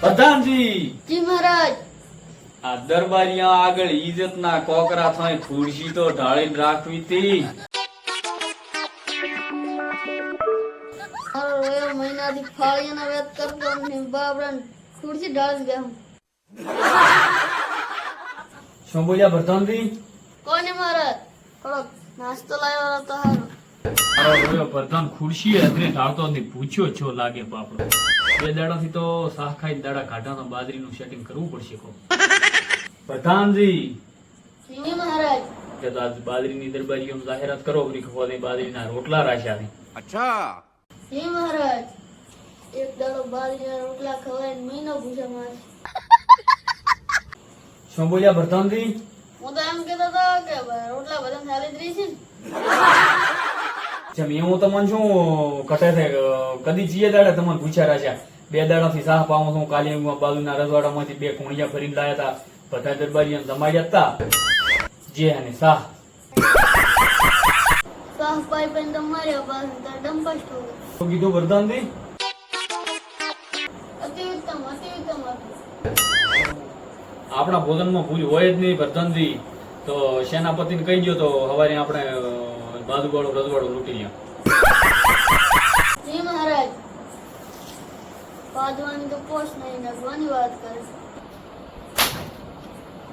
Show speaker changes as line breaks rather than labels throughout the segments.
પ્રધાનજી
જી મહારાજ.
આ દરબારિયા આગળ ઈજતના કોકરા થાય ખુરશી તો ઢાળી રાખવી
હતી મહિનાથી ફાળિયાના વેત કરતો ને ખુરશી ઢાળી બેહું.
શું બોલ્યા પ્રધાનજી
કોને મહારાજ. થોડોક નાસ્તો લાવ્યો તો હારો
પ્રધાન ખુરશી અધરે ટાળતો નથી પૂછ્યો છો લાગે બાપડો બે દાડાથી તો સાહ ખાઈ દાડા કાઢાનો બાજરીનું સેટિંગ કરવું પડશે કો પ્રધાનજી.
મહારાજ.
કે તો આજ બાજરીની દરબારીઓમાં જાહેરાત કરો વરી ખવા દે બાજરીના રોટલા રાખ્યા છે.
અચ્છા.
સિંહ મહારાજ. એક દાડો બાજરીના રોટલા ખવાય મહિનો ભૂસા માર.
શું બોલ્યા પ્રધાનજી?
હું તો એમ કહેતો હતો કે રોટલા બધા સારી જ રહી છે
જેમ હું તમને શું કટે છે કદી જીએ દાડે તમને પૂછ્યા રાખ્યા બે દાડાથી સાહ પાઉં છું કાલે બાજુના રજવાડામાંથી બે કોણિયા ફરીને લાયા હતા બધા દરબારી જમાડ્યા જતા જે અને સાહ.
પાસે ડંપાસ થયો
કીધું
ઉત્તમ હતું
આપણા ભોજનમાં ભૂલ હોય જ નહીં પ્રધાનજી તો સેનાપતિને કહી દો તો સવારે આપણે બાજુવાળો રજવાડો લૂંટી લ્યા.
જી મહારાજ. પાદવાની તો પોષ નહીં નાખવાની વાત કરે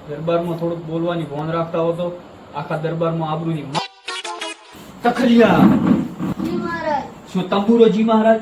દરબારમાં થોડુંક બોલવાની ભોન રાખતા હો તો આખા દરબારમાં આબરૂની તખલિયા.
જી મહારાજ.
શું તંબુરોજી મહારાજ?